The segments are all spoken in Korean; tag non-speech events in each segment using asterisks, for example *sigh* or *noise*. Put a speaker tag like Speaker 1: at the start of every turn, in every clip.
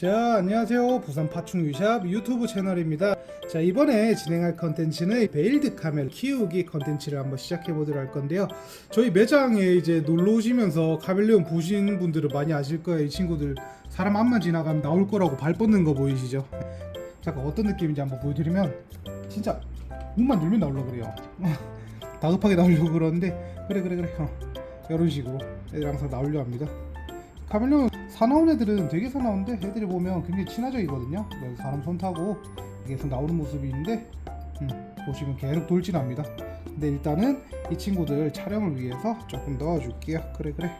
Speaker 1: 자 안녕하세요. 부산 파충류샵 유튜브 채널입니다. 자 이번에 진행할 컨텐츠는 베일드 카멜 키우기 컨텐츠를 한번 시작해 보도록 할 건데요. 저희 매장에 이제 놀러 오시면서 카멜레온 보신 분들은 많이 아실 거예요. 이 친구들 사람 앞만 지나가면 나올 거라고 발 뻗는 거 보이시죠? 잠깐 어떤 느낌인지 한번 보여드리면 진짜 문만 열면 나오려 그래요. *laughs* 다급하게 나오려고 그러는데 그래 그래 그래. 어, 이런 식으로 애들 항상 나오려 합니다 카멜레온 사나운 애들은 되게 사나운데 애들이 보면 굉장히 친화적이거든요. 그래서 사람 손 타고 계속 나오는 모습이 있는데 음, 보시면 계속 돌진합니다. 근데 일단은 이 친구들 촬영을 위해서 조금 넣어줄게요. 그래 그래.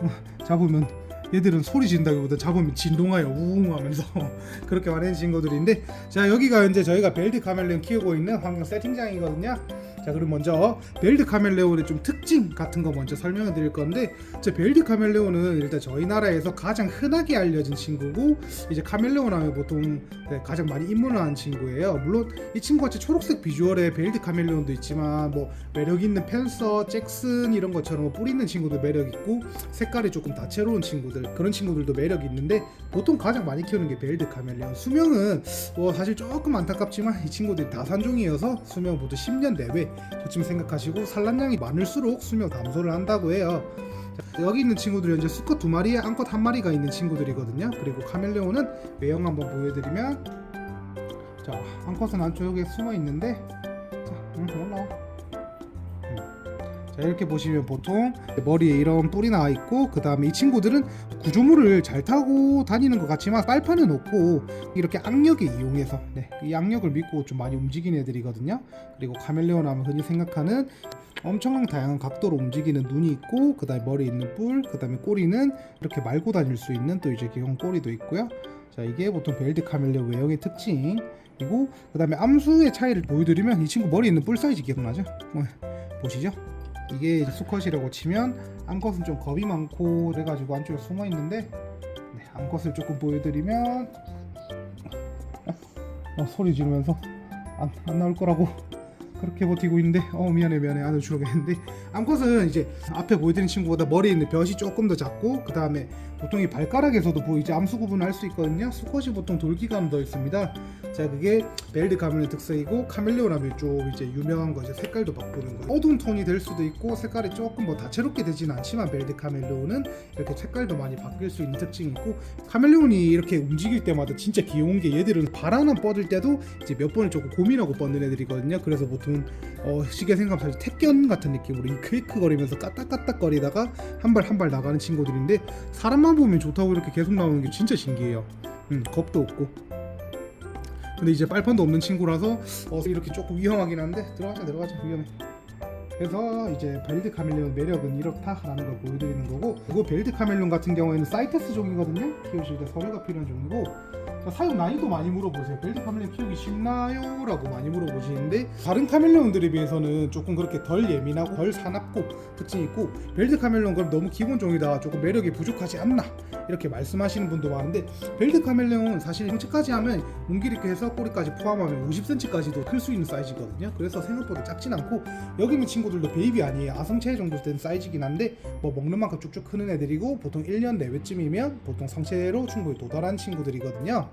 Speaker 1: *laughs* 잡으면 얘들은 소리 진다기보다 잡으면 진동하여 우웅 하면서 *laughs* 그렇게 말하는 친구들인데 자 여기가 이제 저희가 벨드 카멜레온 키우고 있는 환경 세팅장이거든요 자 그럼 먼저 벨드 카멜레온의 좀 특징 같은 거 먼저 설명을 드릴 건데 자 벨드 카멜레온은 일단 저희 나라에서 가장 흔하게 알려진 친구고 이제 카멜레온 하면 보통 네, 가장 많이 입문을 하는 친구예요. 물론 이 친구 같이 초록색 비주얼의 벨드 카멜레온도 있지만 뭐 매력 있는 펜서, 잭슨 이런 것처럼 뭐 뿌리 있는 친구도 매력 있고 색깔이 조금 다채로운 친구들 그런 친구들도 매력이 있는데 보통 가장 많이 키우는 게 벨드 카멜레온. 수명은 뭐 사실 조금 안타깝지만 이 친구들이 다산종이어서 수명 보통 10년 내외 그쯤 생각하시고 산란량이 많을수록 수명 감소를 한다고 해요. 자, 여기 있는 친구들이 현재 수컷 두 마리에 암컷 한 마리가 있는 친구들이거든요. 그리고 카멜레온은 외형 한번 보여드리면 자 암컷은 안쪽에 숨어 있는데 자 음, 올라와. 자 이렇게 보시면 보통 머리에 이런 뿔이 나와 있고 그 다음에 이 친구들은 구조물을 잘 타고 다니는 것 같지만 빨판은 없고 이렇게 악력에 이용해서 네, 이 악력을 믿고 좀 많이 움직이는 애들이거든요. 그리고 카멜레온 하면 흔히 생각하는 엄청난 다양한 각도로 움직이는 눈이 있고 그 다음에 머리에 있는 뿔, 그 다음에 꼬리는 이렇게 말고 다닐 수 있는 또 이제 기형 꼬리도 있고요. 자 이게 보통 벨드 카멜레온 외형의 특징이고 그 다음에 암수의 차이를 보여드리면 이 친구 머리에 있는 뿔 사이즈 기억나죠? 뭐, 보시죠 이게 수컷이라고 치면 암컷은 좀 겁이 많고 그래가지고 안쪽에 숨어 있는데 네, 암컷을 조금 보여드리면 어, 소리 지르면서 안, 안 나올 거라고 그렇게 버티고 있는데 어 미안해 미안해. 안을 주려겠는데. 암컷은 이제 앞에 보여드린 친구보다 머리에 있는 벼이 조금 더 작고 그 다음에 보통 이 발가락에서도 보이지 암수 구분을 할 수 있거든요. 수컷이 보통 돌기감 더 있습니다. 자 그게 벨드 가면의 특성이고 카멜레온 하면 좀 이제 유명한 거 이제 색깔도 바꾸는 거. 어두운 톤이 될 수도 있고 색깔이 조금 뭐 다채롭게 되지는 않지만 벨드 카멜레온은 이렇게 색깔도 많이 바뀔 수 있는 특징이 있고 카멜레온이 이렇게 움직일 때마다 진짜 귀여운 게 얘들은 발 하나 뻗을 때도 이제 몇 번을 조금 고민하고 뻗는 애들이거든요. 그래서 보통 어, 쉽게 생각하면 택견 같은 느낌으로 이 크이크거리면서 까딱까딱거리다가 한 발 한 발 나가는 친구들인데 사람만 보면 좋다고 이렇게 계속 나오는 게 진짜 신기해요. 음, 겁도 없고. 근데 이제 빨판도 없는 친구라서 어, 이렇게 조금 위험하긴 한데 들어가자 들어가자 위험해. 그래서 이제 벨드 카멜레온 매력은 이렇다라는 걸 보여드리는 거고 그리고 벨드 카멜레온 같은 경우에는 사이테스 종이거든요. 키우실 때 서류가 필요한 종이고 자, 사용 난이도 많이 물어보세요. 벨드 카멜레온 키우기 쉽나요? 라고 많이 물어보시는데 다른 카멜레온들에 비해서는 조금 그렇게 덜 예민하고 덜 사납고 특징이 있고 벨드 카멜레온 그럼 너무 기본 종이다 조금 매력이 부족하지 않나 이렇게 말씀하시는 분도 많은데 벨드 카멜레온 사실 형체까지 하면 몸길 있게 해서 꼬리까지 포함하면 50cm까지도 클 수 있는 사이즈거든요. 그래서 생각보다 작진 않고 여기 있는 친구들도 베이비 아니에요. 아성체 정도 된 사이즈긴 한데 뭐 먹는 만큼 쭉쭉 크는 애들이고 보통 1년 내외쯤이면 보통 성체로 충분히 도달한 친구들이거든요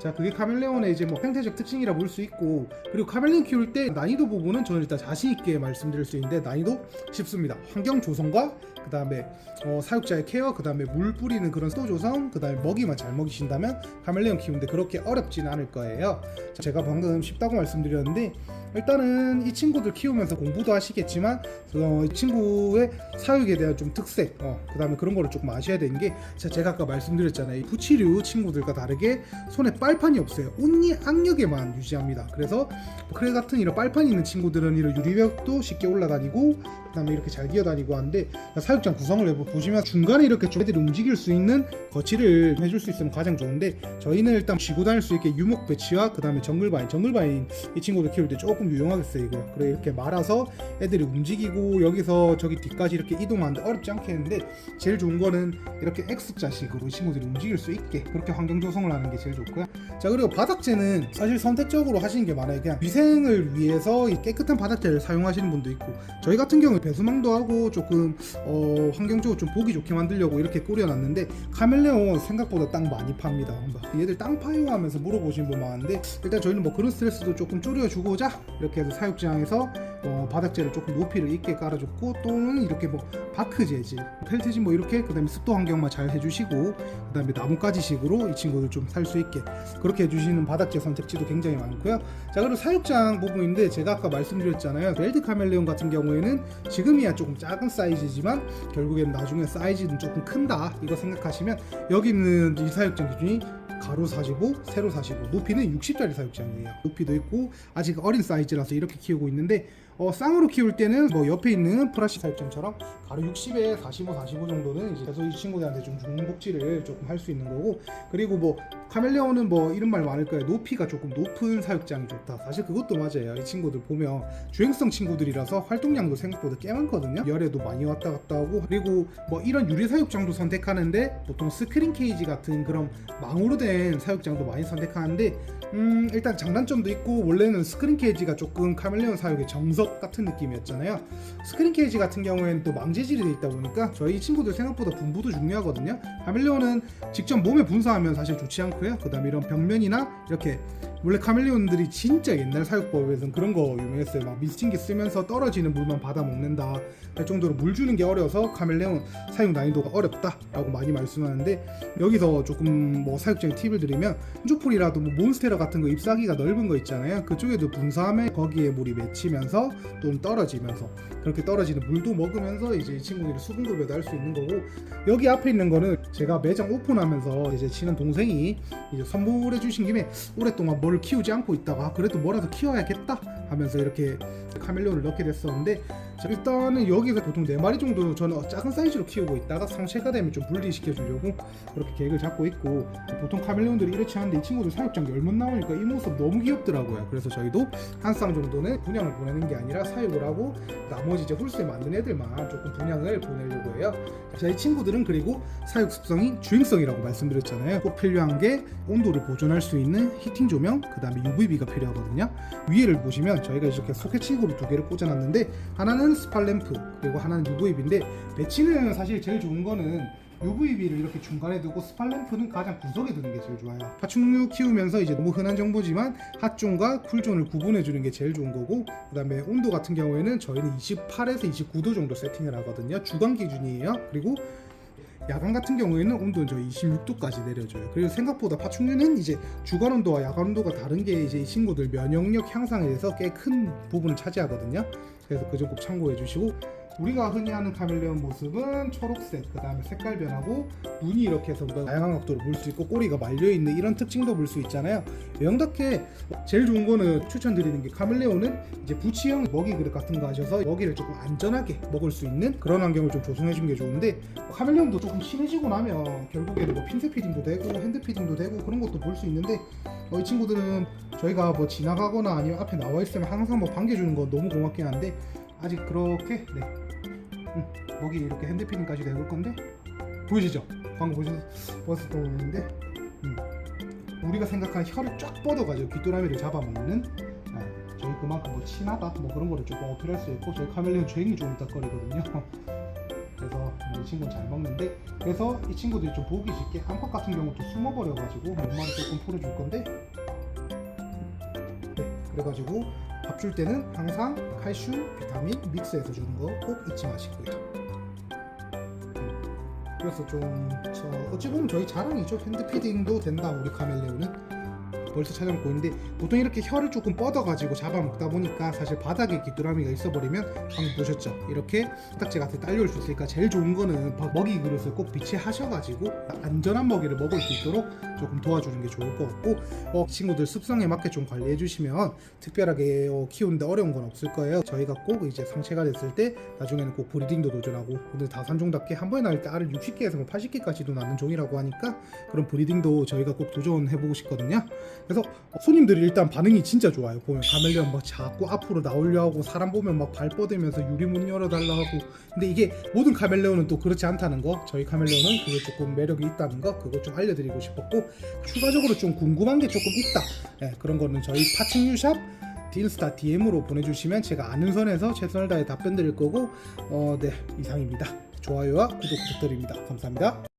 Speaker 1: 자 그게 카멜레온의 이제 뭐 형태적 특징이라 볼 수 있고 그리고 카멜레온 키울 때 난이도 부분은 저는 일단 자신 있게 말씀드릴 수 있는데 난이도 쉽습니다. 환경 조성과 그 다음에 어, 사육자의 케어 그 다음에 물 뿌리는 그런 또 조성 그 다음에 먹이만 잘 먹이신다면 카멜레온 키우는데 그렇게 어렵지는 않을 거예요. 자, 제가 방금 쉽다고 말씀드렸는데 일단은 이 친구들 키우면서 공부도 하시겠지만 어, 이 친구의 사육에 대한 좀 특색 어, 그 다음에 그런 거를 조금 아셔야 되는 게 자, 제가 아까 말씀드렸잖아요. 이 부치류 친구들과 다르게 손에 빨 판이 없어요. 온리 악력에만 유지합니다. 그래서 크레 같은 이런 빨판이 있는 친구들은 이런 유리벽도 쉽게 올라다니고 그 다음에 이렇게 잘 기어다니고 하는데 사육장 구성을 보시면 중간에 이렇게 좀 애들이 움직일 수 있는 거치를 해줄 수 있으면 가장 좋은데 저희는 일단 쥐고 다닐 수 있게 유목 배치와 그 다음에 정글바인 정글바인 이 친구들 키울 때 조금 유용하겠어요 이거 그래 이렇게 말아서 애들이 움직이고 여기서 저기 뒤까지 이렇게 이동하는데 어렵지 않게 했는데 제일 좋은 거는 이렇게 X자식으로 이 친구들이 움직일 수 있게 그렇게 환경 조성을 하는 게 제일 좋고요. 자 그리고 바닥재는 사실 선택적으로 하시는 게 많아요. 그냥 위생을 위해서 이 깨끗한 바닥재를 사용하시는 분도 있고 저희 같은 경우 에 배수망도 하고 조금 어, 환경적으로 좀 보기 좋게 만들려고 이렇게 꾸려놨는데 카멜레온 생각보다 땅 많이 팝니다. 막 얘들 땅 파요 하면서 물어보신 분 많은데 일단 저희는 뭐 그런 스트레스도 조금 줄여주고자 이렇게 해서 사육장에서 어, 바닥재를 조금 높이를 있게 깔아줬고 또는 이렇게 뭐 바크 재질, 펠트지 뭐 이렇게 그다음에 습도 환경만 잘 해주시고 그다음에 나뭇가지식으로 이 친구들 좀 살 수 있게 그렇게 해주시는 바닥재 선택지도 굉장히 많고요. 자 그리고 사육장 부분인데 제가 아까 말씀드렸잖아요. 벨드 카멜레온 같은 경우에는 지금이야 조금 작은 사이즈지만 결국에는 나중에 사이즈는 조금 큰다 이거 생각하시면 여기 있는 이 사육장 기준이 가로 45, 세로 45, 높이는 60짜리 사육장이에요. 높이도 있고 아직 어린 사이즈라서 이렇게 키우고 있는데 어, 쌍으로 키울 때는 뭐 옆에 있는 프라시 사육장처럼 가로 60에 45, 45 정도는 이제 계속 이 친구들한테 좀 죽는 복지를 조금 할 수 있는 거고 그리고 뭐 카멜레온은 뭐 이런 말 많을 거예요. 높이가 조금 높은 사육장이 좋다. 사실 그것도 맞아요. 이 친구들 보면 주행성 친구들이라서 활동량도 생각보다 꽤 많거든요. 열에도 많이 왔다 갔다 하고 그리고 뭐 이런 유리 사육장도 선택하는데 보통 스크린 케이지 같은 그런 망으로 된 사육장도 많이 선택하는데 음 일단 장단점도 있고 원래는 스크린 케이지가 조금 카멜레온 사육의 정석 같은 느낌이었잖아요. 스크린 케이지 같은 경우에는 또 망재질이 돼 있다 보니까 저희 친구들 생각보다 분부도 중요하거든요. 카멜레온은 직접 몸에 분사하면 사실 좋지 않고요. 그다음에 이런 벽면이나 이렇게 원래 카멜레온들이 진짜 옛날 사육법에서는 그런 거 유명했어요. 막 미스팅기 쓰면서 떨어지는 물만 받아 먹는다 할 정도로 물 주는 게 어려서 카멜레온 사육 난이도가 어렵다라고 많이 말씀하는데 여기서 조금 뭐 사육적 인 팁을 드리면 한조풀이라도 뭐 몬스테라 같은 거 잎사귀가 넓은 거 있잖아요. 그쪽에도 분사하면 거기에 물이 맺히면서 좀 떨어지면서 그렇게 떨어지는 물도 먹으면서 이제 이 친구들이 수분 급여도 할 수 있는 거고 여기 앞에 있는 거는 제가 매장 오픈하면서 이제 친한 동생이 이제 선물해 주신 김에 오랫동안 뭘 키우지 않고 있다가 아, 그래도 뭐라도 키워야겠다 하면서 이렇게 카멜레온을 넣게 됐었는데 자, 일단은 여기서 보통 4마리 정도 저는 작은 사이즈로 키우고 있다가 상체가 되면 좀 분리시켜 주려고 그렇게 계획을 잡고 있고 보통 카멜레온들이 이렇지 않은데 이 친구들 사육장 열문 나오니까 이 모습 너무 귀엽더라고요. 그래서 저희도 한 쌍 정도는 분양을 보내는 게 아니라 사육을 하고 나머지 이제 홀수에 맞는 애들만 조금 분양을 보내려고 해요. 자, 이 친구들은 그리고 사육 습성이 주행성이라고 말씀드렸잖아요. 꼭 필요한 게 온도를 보존할 수 있는 히팅 조명 그 다음에 UVB가 필요하거든요. 위에를 보시면 저희가 이렇게 소켓식으로 두 개를 꽂아놨는데 하나는 스팔 램프 그리고 하나는 UVB인데 배치는 사실 제일 좋은 거는 UVB를 이렇게 중간에 두고 스팔 램프는 가장 구석에 두는 게 제일 좋아요. 파충류 키우면서 이제 너무 흔한 정보지만 핫존과 쿨존을 구분해 주는 게 제일 좋은 거고 그다음에 온도 같은 경우에는 저희는 28에서 29도 정도 세팅을 하거든요. 주간 기준이에요. 그리고 야간 같은 경우에는 온도는 저희 26도까지 내려줘요. 그리고 생각보다 파충류는 이제 주간 온도와 야간 온도가 다른 게 이제 이 친구들 면역력 향상에 대해서 꽤 큰 부분을 차지하거든요. 그래서 그 점 꼭 참고해 주시고 우리가 흔히 하는 카멜레온 모습은 초록색, 그 다음에 색깔 변하고 눈이 이렇게 해서 뭐 다양한 각도로 볼 수 있고 꼬리가 말려 있는 이런 특징도 볼 수 있잖아요. 영덕해 제일 좋은 거는 추천드리는 게 카멜레온은 이제 부치형 먹이 그릇 같은 거 하셔서 먹이를 조금 안전하게 먹을 수 있는 그런 환경을 좀 조성해 준게 좋은데 카멜레온도 조금 친해지고 나면 결국에는 뭐 핀셋 피딩도 되고 핸드 피딩도 되고 그런 것도 볼 수 있는데 어, 이 친구들은 저희가 뭐 지나가거나 아니면 앞에 나와 있으면 항상 뭐 반겨주는 건 너무 고맙긴 한데 아직 그렇게? 네. 음, 먹이 이렇게 핸드피딩까지 되올 건데? 보이시죠? 방금 보셨, 보셨을 때 보이는데? 음, 우리가 생각하는 혀를 쫙 뻗어가지고 귀뚜라미를 잡아먹는? 아, 저희 그만큼 뭐 친하다? 뭐 그런 거를 조금 어필할 수 있고 저희 카멜레온 주행이 좀 있다거리거든요. *laughs* 그래서 이 친구는 잘 먹는데 그래서 이 친구들이 좀 보기 쉽게 암컷 같은 경우도 숨어버려가지고 몇 마리 조금 풀어줄 건데? 네 그래가지고 밥 줄 때는 항상 칼슘, 비타민 믹스해서 주는 거 꼭 잊지 마시고요. 음, 그래서 좀 저, 어찌 보면 저희 자랑이죠. 핸드피딩도 된다 우리 카멜레온은 벌써 찾아먹고 있는데 보통 이렇게 혀를 조금 뻗어가지고 잡아먹다 보니까 사실 바닥에 귀뚜라미가 있어버리면 방금 보셨죠? 이렇게 딱지 같은 딸려올 수 있으니까 제일 좋은 거는 바- 먹이 그릇을 꼭 비치하셔가지고 안전한 먹이를 먹을 수 있도록 조금 도와주는 게 좋을 것 같고 어, 친구들 습성에 맞게 좀 관리해 주시면 특별하게 어, 키우는데 어려운 건 없을 거예요. 저희가 꼭 이제 상체가 됐을 때 나중에는 꼭 브리딩도 도전하고 오늘 다산종답게 한 번에 낳을 때 알을 60개에서 뭐 80개까지도 낳는 종이라고 하니까 그런 브리딩도 저희가 꼭 도전해보고 싶거든요. 그래서 손님들이 일단 반응이 진짜 좋아요. 보면 카멜레온 막 자꾸 앞으로 나오려 하고 사람 보면 막 발 뻗으면서 유리 문 열어달라 하고 근데 이게 모든 카멜레온은 또 그렇지 않다는 거 저희 카멜레온은 그게 조금 매력이 있다는 거 그거 좀 알려드리고 싶었고 추가적으로 좀 궁금한 게 조금 있다 예, 그런 거는 저희 파충류샵 딜스타 DM으로 보내주시면 제가 아는 선에서 최선을 다해 답변 드릴 거고 어, 네 이상입니다. 좋아요와 구독 부탁드립니다. 감사합니다.